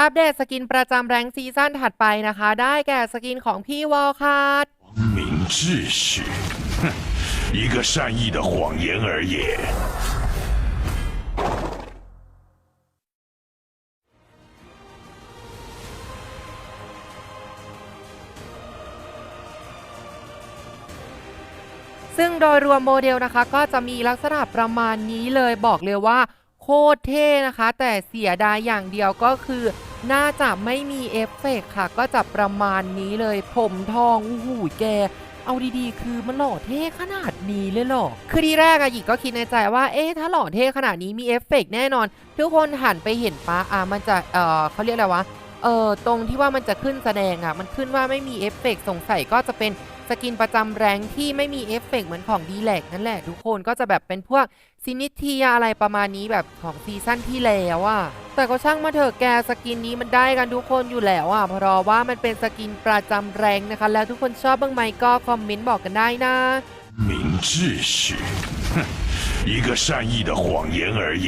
อัปเดตสกินประจำแรงซีซั่นถัดไปนะคะ ได้แก่สกินของพี่วอลคาร์ด 明秩序，哼，一个善意的谎言而已。 ซึ่งโดยรวมโมเดลนะคะ ก็จะมีลักษณะประมาณนี้เลยบอกเลยว่า โคตรเท่นะคะ แต่เสียดายอย่างเดียวก็คือ น่าจะไม่มีเอฟเฟกค่ะ ก็จะประมาณนี้เลย ผมทองอู้หูแก เอาดีๆ คือมันหล่อเท่ขนาดนี้เลยเหรอ คือทีแรกอะหยิกก็คิดในใจว่าเอ๊ะถ้าหล่อเท่ขนาดนี้มีเอฟเฟกแน่นอน ทุกคนหันไปเห็นปะอะมันจะเอ่อเขาเรียกอะไรวะเออตรงที่ว่ามันจะขึ้นแสดงอะ่ะมันขึ้นว่าไม่มีเอฟเฟกสงสัยก็จะเป็นสกินประจำแรงที่ไม่มีเอฟเฟกเหมือนของดีแลกนั่นแหละ ทุกคนก็จะแบบเป็นพวกซินิเทียอะไรประมาณนี้แบบของซีซั่นที่แล้วอะ แต่ก็ช่างมาเถอะแกสกินนี้มันได้กันทุกคนอยู่แล้วอะ่ะเพราะว่ามันเป็นสกินประจำแรงนะคะ แล้วทุกคนชอบบ้างไหมก็คอมเมนต์บอกกันได้นะ 明秩序，哼，一个善意的谎言而已。